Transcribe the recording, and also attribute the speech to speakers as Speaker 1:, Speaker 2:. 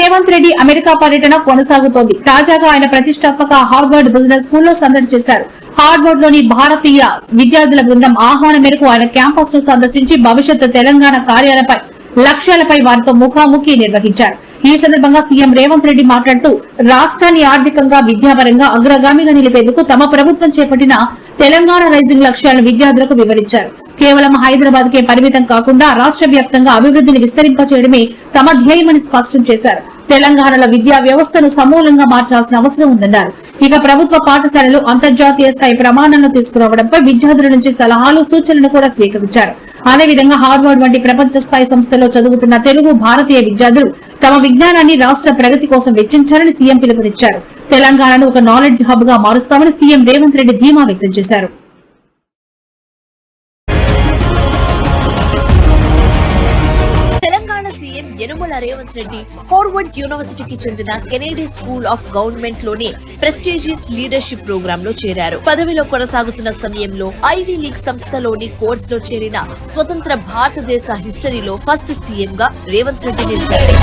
Speaker 1: Revanth Reddy America పర్యటన కొనసాగుతోంది. తాజాగా ఆయన ప్రతిష్టాత్మక హార్వర్డ్ బిజినెస్ స్కూల్లో సందడి చేశారు. హార్వర్డ్లోని భారతీయ విద్యార్థుల బృందం ఆహ్వానం మేరకు ఆయన క్యాంపస్ను సందర్శించి భవిష్యత్తు తెలంగాణ కార్యాలపై లక్ష్యాలపై వారితో ముఖాముఖి నిర్వహించారు. ఈ సందర్భంగా సీఎం రేవంత్ రెడ్డి మాట్లాడుతూ రాష్ట్రాన్ని ఆర్థికంగా విద్యాపరంగా అగ్రగామిగా నిలిపేందుకు తమ ప్రభుత్వం చేపట్టిన తెలంగాణ రైజింగ్ లక్ష్యాలను విద్యార్థులకు వివరించారు. కేవలం హైదరాబాద్ కే పరిమితం కాకుండా రాష్ట్ర వ్యాప్తంగా అభివృద్ధిని విస్తరింపచేయడమే తమ ధ్యేయమని స్పష్టం చేశారు. తెలంగాణలో విద్యా వ్యవస్థను సమూలంగా మార్చాల్సిన అవసరం ఉందన్నారు. ఇక ప్రభుత్వ పాఠశాలలు అంతర్జాతీయ స్థాయి ప్రమాణాలను తీసుకురావడంపై విద్యార్థుల నుంచి సలహాలు సూచనలు కూడా స్వీకరించారు. అదేవిధంగా హార్వర్డ్ వంటి ప్రపంచ స్థాయి సంస్థలో చదువుతున్న తెలుగు భారతీయ విద్యార్థులు తమ విజ్ఞానాన్ని రాష్ట్ర ప్రగతి కోసం వెచ్చించాలని సీఎం పిలుపునిచ్చారు. తెలంగాణను ఒక నాలెడ్జ్ హబ్గా మారుస్తామని సీఎం రేవంత్ రెడ్డి ధీమా వ్యక్తం చేశారు.
Speaker 2: యనుమల రేవంత్ రెడ్డి హార్వర్డ్ యూనివర్సిటీకి చెందిన కెనేడీ స్కూల్ ఆఫ్ గవర్నమెంట్లోని ప్రెస్టీజియస్ లీడర్షిప్ ప్రోగ్రామ్లో చేరారు. పదవిలో కొనసాగుతున్న సమయంలో ఐవీ లీగ్ సంస్థలోని కోర్స్లో చేరిన స్వతంత్ర భారతదేశ హిస్టరీలో ఫస్ట్ సీఎం గా రేవంత్ రెడ్డి నిలిచారు.